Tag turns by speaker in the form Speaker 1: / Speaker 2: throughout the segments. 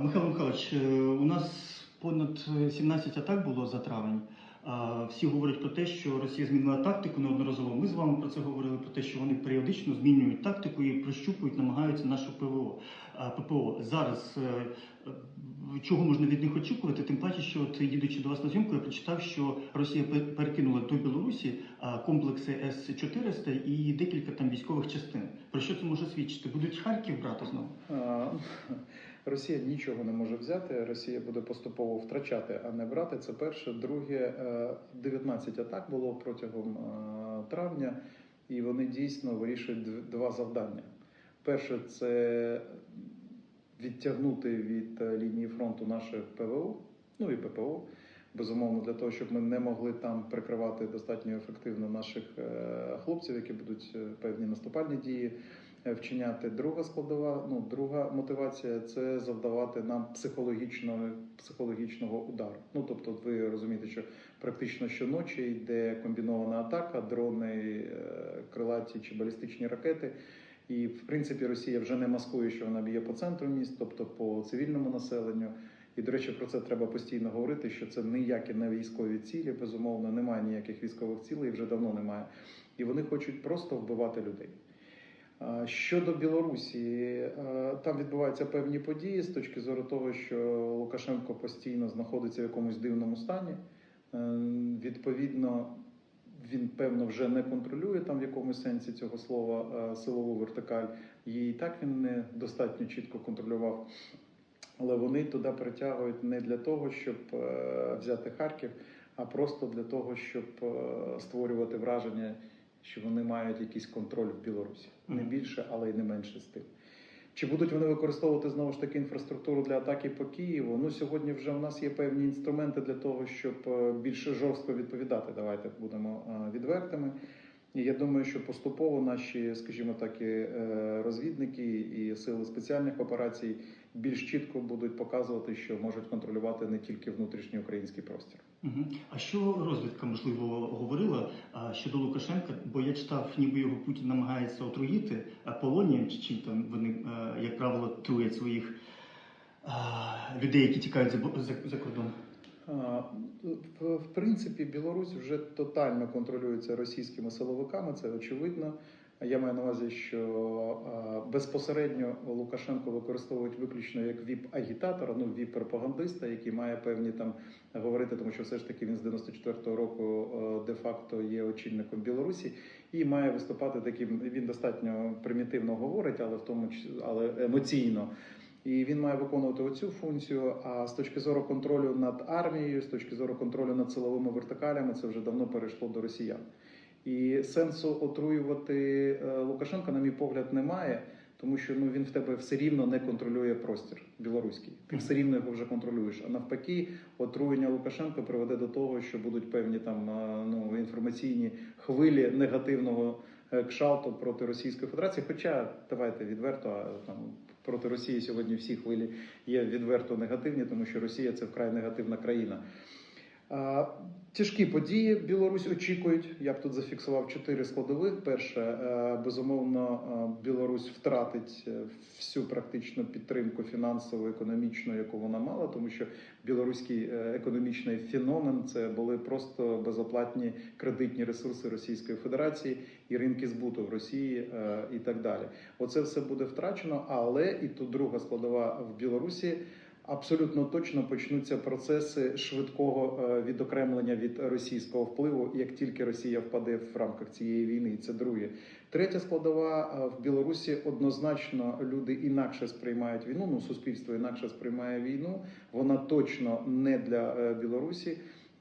Speaker 1: Михайло Михайлович, е, у нас понад е, 17 атак було за травень. Всі говорять про те, що Росія змінила тактику неодноразово. Ми з вами про це говорили про те, що вони періодично змінюють тактику і прощупують, намагаються нашу ПВО. ППО зараз е, чого можна від них очікувати? Тим паче, що от, їдучи до вас на зйомку, я прочитав, що Росія перекинула до Білорусі комплекси С-400 і декілька там військових частин. Про що це може свідчити? Будуть Харків брати знову?
Speaker 2: Росія нічого не може взяти. Росія буде поступово втрачати, а не брати. Це перше. Друге, е, 19 атак було протягом е, травня, і вони дійсно вирішують два завдання. Перше це відтягнути від е, лінії фронту наше ПВО, ну і ППО. Безумовно, для того, щоб ми не могли там прикривати достатньо ефективно наших е, хлопців, які будуть е, певні наступальні дії е, вчиняти. Друга складова, ну друга мотивація це завдавати нам психологічного психологічного удару. Ну тобто, ви розумієте, що практично щоночі йде комбінована атака, дрони, е, крилаті чи балістичні ракети. І в принципі Росія вже не маскує, що вона б'є по центру міст, тобто по цивільному населенню. І, до речі, про це треба постійно говорити, що це ніякі не військові цілі, безумовно, немає ніяких військових цілей, вже давно немає. І вони хочуть просто вбивати людей. Щодо Білорусі, е, там відбуваються певні події з точки зору того, що Лукашенко постійно знаходиться в якомусь дивному стані. Е, Відповідно, він певно вже не контролює там в якомусь сенсі цього слова е, силову вертикаль. І так він не достатньо чітко контролював. Але вони туди притягують не для того, щоб взяти Харків, а просто для того, щоб створювати враження, що вони мають якийсь контроль в Білорусі. Не більше, але й не менше з тим. Чи будуть вони використовувати знову ж таки інфраструктуру для атаки по Києву? Ну сьогодні вже в нас є певні інструменти для того, щоб е, більш жорстко відповідати. Давайте будемо е, відвертими. І я думаю, що поступово наші, скажімо так, і е, розвідники і сили спеціальних операцій більш чітко будуть показувати, що можуть контролювати не тільки внутрішній український простір.
Speaker 1: Угу. А що розвідка можливо говорила щодо Лукашенка? Бо я читав, ніби його Путін намагається отруїти а, полонієм, чи чим там вони, як правило, труять своїх людей, які тікають за, за, за кордон.
Speaker 2: В принципі, Білорусь вже тотально контролюється російськими силовиками, це очевидно. Я маю на увазі, що безпосередньо Лукашенко використовують виключно як віп-агітатора, ну віп-пропагандиста, який має певні там говорити, тому що все ж таки він з 94-го року е, де-факто є очільником Білорусі і має виступати таким. Він достатньо примітивно говорить, але в тому але емоційно. І він має виконувати оцю функцію. А з точки зору контролю над армією, з точки зору контролю над силовими вертикалями, це вже давно перейшло до росіян. І сенсу отруювати е, Лукашенка, на мій погляд, немає, тому що ну він в тебе все рівно не контролює простір білоруський. Ти все рівно його вже контролюєш. А навпаки, отруєння Лукашенка приведе до того, що будуть певні там е, ну інформаційні хвилі негативного е, кшалту проти Російської Федерації. Хоча давайте відверто там проти Росії сьогодні всі хвилі є відверто негативні, тому що Росія це вкрай негативна країна. Тяжкі події Білорусь очікують. Я б тут зафіксував чотири складових. Перше, е, безумовно, е, Білорусь втратить е, всю практичну підтримку фінансово економічну, яку вона мала, тому що білоруський економічний феномен це були просто безоплатні кредитні ресурси Російської Федерації і ринки збуту в Росії і так далі. Оце все буде втрачено, але і тут друга складова в Білорусі. Абсолютно точно почнуться процеси швидкого е, відокремлення від російського впливу, як тільки Росія впаде в рамках цієї війни. Це друге. Третя складова е, в Білорусі однозначно люди інакше сприймають війну. Ну суспільство інакше сприймає війну. Вона точно не для е, Білорусі.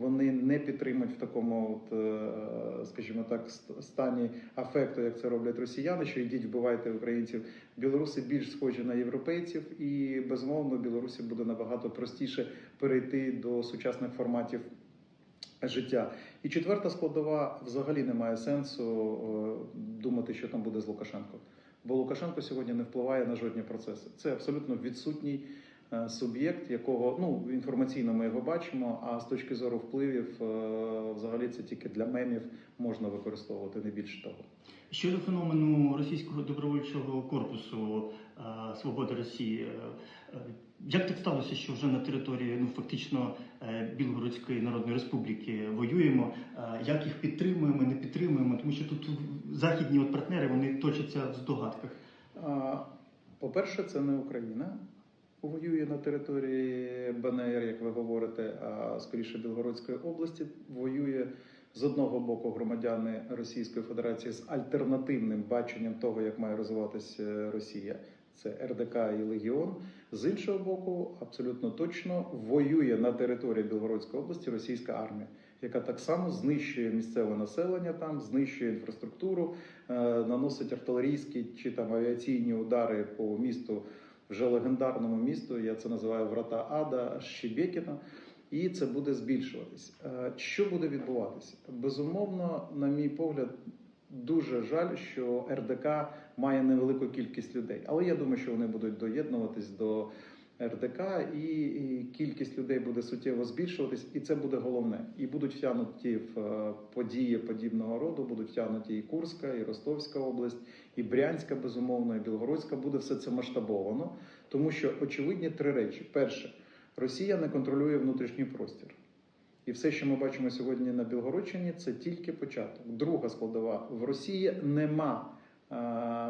Speaker 2: Вони не підтримують в такому, от, е, скажімо так, стані афекту, як це роблять росіяни, що йдіть вбивайте українців. Білоруси більш схожі на європейців, і безумовно Білорусі буде набагато простіше перейти до сучасних форматів життя. І четверта складова взагалі немає сенсу е, думати, що там буде з Лукашенко. Бо Лукашенко сьогодні не впливає на жодні процеси. Це абсолютно відсутній суб'єкт, якого ну інформаційно ми його бачимо. А з точки зору впливів, е, взагалі це тільки для мемів можна використовувати, не більше того.
Speaker 1: Щодо феномену російського добровольчого корпусу е, Свободи Росії, е, е, Як так сталося, що вже на території ну фактично е, Білгородської Народної Республіки воюємо? Е, Як їх підтримуємо, не підтримуємо? Тому що тут західні от партнери вони точаться в здогадках.
Speaker 2: По-перше, це не Україна. Воює на території БНР, як ви говорите, а скоріше Білгородської області. Воює з одного боку громадяни Російської Федерації з альтернативним баченням того, як має розвиватися Росія. Це РДК і Легіон. З іншого боку, абсолютно точно воює на території Білгородської області російська армія, яка так само знищує місцеве населення там, знищує інфраструктуру, е, наносить артилерійські чи там авіаційні удари по місту, вже легендарному місту. Я це називаю врата Ада Щебекіна. І це буде збільшуватись. Е, Що буде відбуватися? Безумовно, на мій погляд, дуже жаль, що РДК має невелику кількість людей. Але я думаю, що вони будуть доєднуватись до РДК, і, і кількість людей буде суттєво збільшуватись, і це буде головне. І будуть втягнуті в е, події подібного роду, будуть втягнуті і Курська, і Ростовська область, і Брянська, безумовно, і Білгородська. Буде все це масштабовано, тому що очевидні три речі: перше, Росія не контролює внутрішній простір. І все, що ми бачимо сьогодні на Білгородщині, це тільки початок. Друга складова в Росії нема,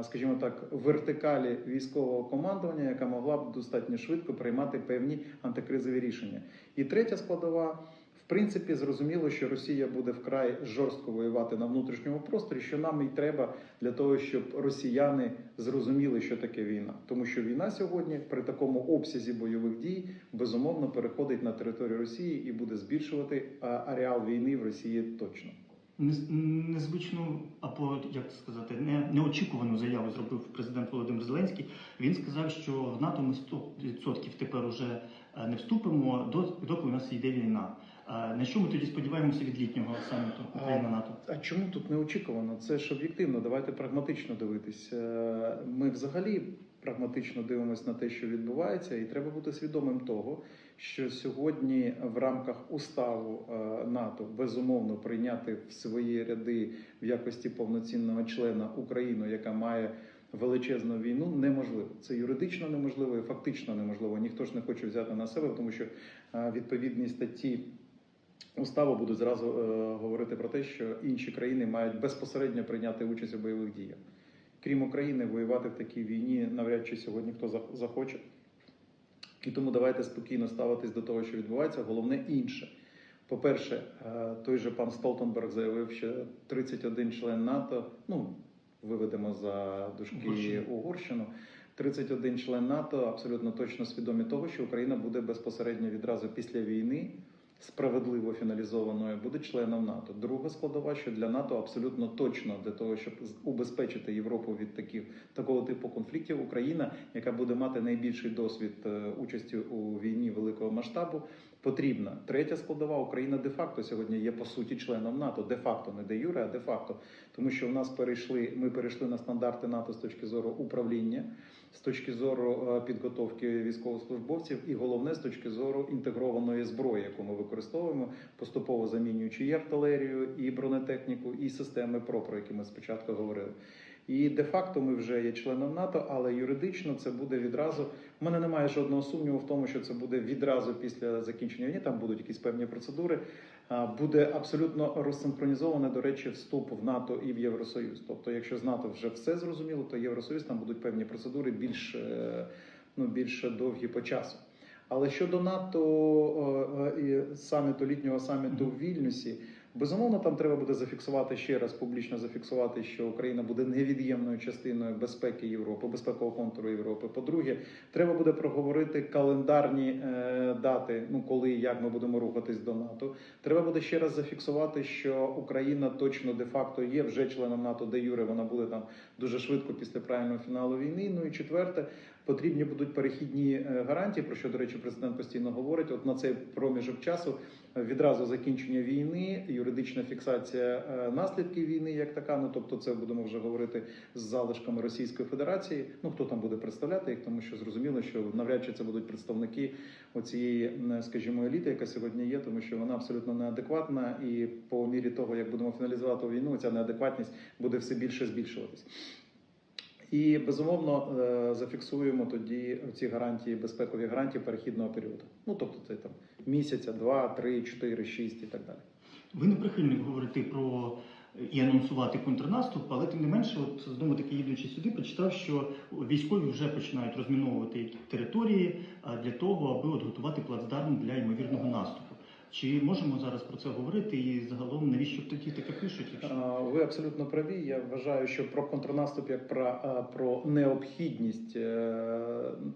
Speaker 2: скажімо так, вертикалі військового командування, яка могла б достатньо швидко приймати певні антикризові рішення. І третя складова. В принципі, зрозуміло, що Росія буде вкрай жорстко воювати на внутрішньому просторі, що нам і треба для того, щоб росіяни зрозуміли, що таке війна. Тому що війна сьогодні при такому обсязі бойових дій безумовно переходить на територію Росії і буде збільшувати а, ареал війни в Росії точно.
Speaker 1: Нез- Незвичну або як сказати, не, неочікувану заяву зробив президент Володимир Зеленський. Він сказав, що в НАТО ми 100% тепер уже е, не вступимо, доки у нас йде війна. Е, На що ми тоді сподіваємося від літнього саміту Україна НАТО?
Speaker 2: А чому тут неочікувано? Це ж об'єктивно. Давайте прагматично дивитись. Е, Ми взагалі прагматично дивимося на те, що відбувається, і треба бути свідомим того, що сьогодні в рамках уставу е, НАТО безумовно прийняти в свої ряди в якості повноцінного члена Україну, яка має величезну війну, неможливо. Це юридично неможливо і фактично неможливо. Ніхто ж не хоче взяти на себе, тому що е, відповідні статті уставу будуть зразу е, говорити про те, що інші країни мають безпосередньо прийняти участь у бойових діях. Крім України, воювати в такій війні навряд чи сьогодні хто зах- захоче. І тому давайте спокійно ставитись до того, що відбувається. Головне інше. По-перше, е, той же пан Столтенберг заявив, що 31 член НАТО, ну виведемо за дужки
Speaker 1: Угорщину.
Speaker 2: Угорщину. 31 член НАТО абсолютно точно свідомі того, що Україна буде безпосередньо відразу після війни справедливо фіналізованою, буде членом НАТО. Друга складова, що для НАТО абсолютно точно для того, щоб убезпечити Європу від таких такого типу конфліктів, Україна, яка буде мати найбільший досвід е, участі у війні великого масштабу, потрібна. Третя складова Україна де-факто сьогодні є по суті членом НАТО. Де-факто не де юре, а де-факто, тому що в нас перейшли. Ми перейшли на стандарти НАТО з точки зору управління, з точки зору е, підготовки військовослужбовців, і головне з точки зору інтегрованої зброї, яку ми використовуємо, поступово замінюючи і артилерію, і бронетехніку, і системи ПРО, про які ми спочатку говорили. І де-факто ми вже є членом НАТО, але юридично це буде відразу. У мене немає жодного сумніву в тому, що це буде відразу після закінчення війни. Там будуть якісь певні процедури. Буде абсолютно розсинхронізований, до речі, вступ в НАТО і в Євросоюз. Тобто, якщо з НАТО вже все зрозуміло, то Євросоюз там будуть певні процедури більш, е, ну, більш довгі по часу. Але щодо НАТО і саміту літнього саміту в Вільнюсі, безумовно, там треба буде зафіксувати ще раз публічно зафіксувати, що Україна буде невід'ємною частиною безпеки Європи, безпекового контуру Європи. По-друге, треба буде проговорити календарні е, дати, ну коли і як ми будемо рухатись до НАТО. Треба буде ще раз зафіксувати, що Україна точно де-факто є вже членом НАТО, де Юре вона буде там дуже швидко після правильного фіналу війни. Ну і четверте, потрібні будуть перехідні е, гарантії, про що, до речі, президент постійно говорить. От на цей проміжок часу е, відразу закінчення війни, юридична фіксація е, наслідків війни, як така. Ну тобто, це будемо вже говорити з залишками Російської Федерації. Ну хто там буде представляти їх, тому що зрозуміло, що навряд чи це будуть представники оцієї, скажімо, еліти, яка сьогодні є, тому що вона абсолютно неадекватна, і по мірі того, як будемо фіналізувати війну, ця неадекватність буде все більше збільшуватись. І безумовно е, зафіксуємо тоді ці гарантії, безпекові гарантії перехідного періоду. Ну тобто це там місяця, два, три, чотири, шість і так далі.
Speaker 1: Ви не прихильник говорити про і анонсувати контрнаступ, але тим не менше, от знову таки їдучи сюди, прочитав, що військові вже починають розміновувати території для того, аби от готувати плацдарм для ймовірного наступу. Чи можемо зараз про це говорити? І загалом навіщо тоді таке пишуть? Якщо
Speaker 2: Ви абсолютно праві. Я вважаю, що про контрнаступ як про, про необхідність е,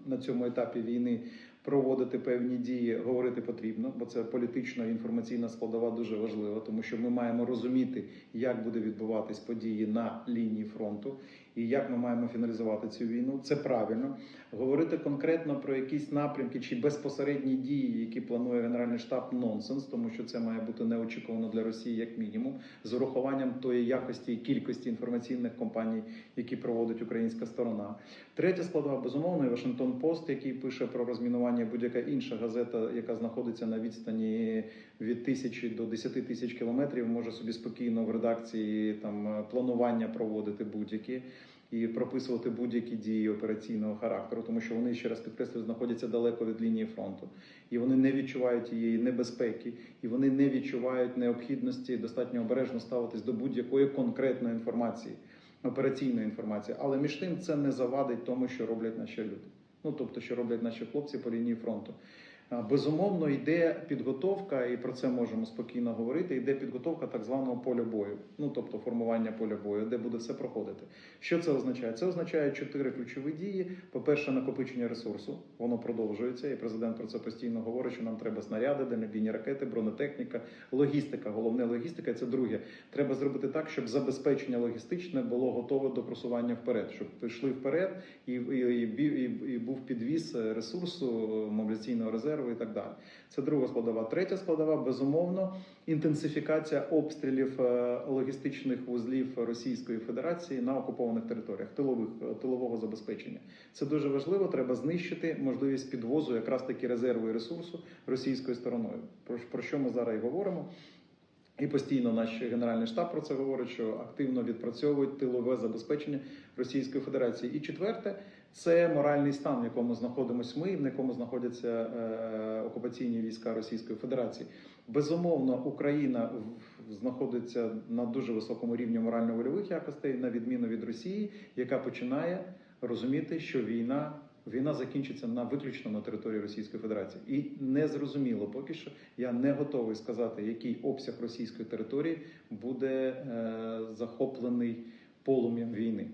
Speaker 2: на цьому етапі війни проводити певні дії говорити потрібно, бо це політична інформаційна складова дуже важлива, тому що ми маємо розуміти, як буде відбуватись події на лінії фронту і як ми маємо фіналізувати цю війну. Це правильно. Говорити конкретно про якісь напрямки чи безпосередні дії, які планує Генеральний штаб, нонсенс, тому що це має бути неочікувано для Росії як мінімум, з урахуванням тої якості і кількості інформаційних компаній, які проводить українська сторона. Третя складова безумовно Вашингтон Пост, який пише про розмінування, будь-яка інша газета, яка знаходиться на відстані від тисячі до 10 тисяч кілометрів, може собі спокійно в редакції там планування проводити будь-які. І прописувати будь-які дії операційного характеру, тому що вони ще раз підкреслюю, знаходяться далеко від лінії фронту, і вони не відчувають її небезпеки, і вони не відчувають необхідності достатньо обережно ставитись до будь-якої конкретної інформації, операційної інформації. Але між тим це не завадить тому, що роблять наші люди. Ну тобто, що роблять наші хлопці по лінії фронту. Безумовно, йде підготовка, і про це можемо спокійно говорити. Йде підготовка так званого поля бою, ну тобто формування поля бою, де буде все проходити. Що це означає? Це означає чотири ключові дії. По-перше, накопичення ресурсу, воно продовжується, і президент про це постійно говорить, що нам треба снаряди, дальнобійні ракети, бронетехніка, логістика. Головне логістика це друге. Треба зробити так, щоб забезпечення логістичне було готове до просування вперед, щоб пішли вперед і, і, і, і, і був підвіз ресурсу, мобілізаційного резерву і так далі. Це друга складова. Третя складова безумовно інтенсифікація обстрілів е, логістичних вузлів Російської Федерації на окупованих територіях, тилових тилового забезпечення. Це дуже важливо. Треба знищити можливість підвозу якраз таки резерву і ресурсу російською стороною. Про що ми зараз і говоримо. І постійно наш генеральний штаб про це говорить, що активно відпрацьовують тилове забезпечення Російської Федерації. І четверте це моральний стан, в якому знаходимося ми, в якому знаходяться е, окупаційні війська Російської Федерації. Безумовно, Україна знаходиться на дуже високому рівні морально-вольових якостей, на відміну від Росії, яка починає розуміти, що війна. Війна закінчиться на виключно на території Російської Федерації, і не зрозуміло поки що. Я не готовий сказати, який обсяг російської території буде е, захоплений полум'ям війни.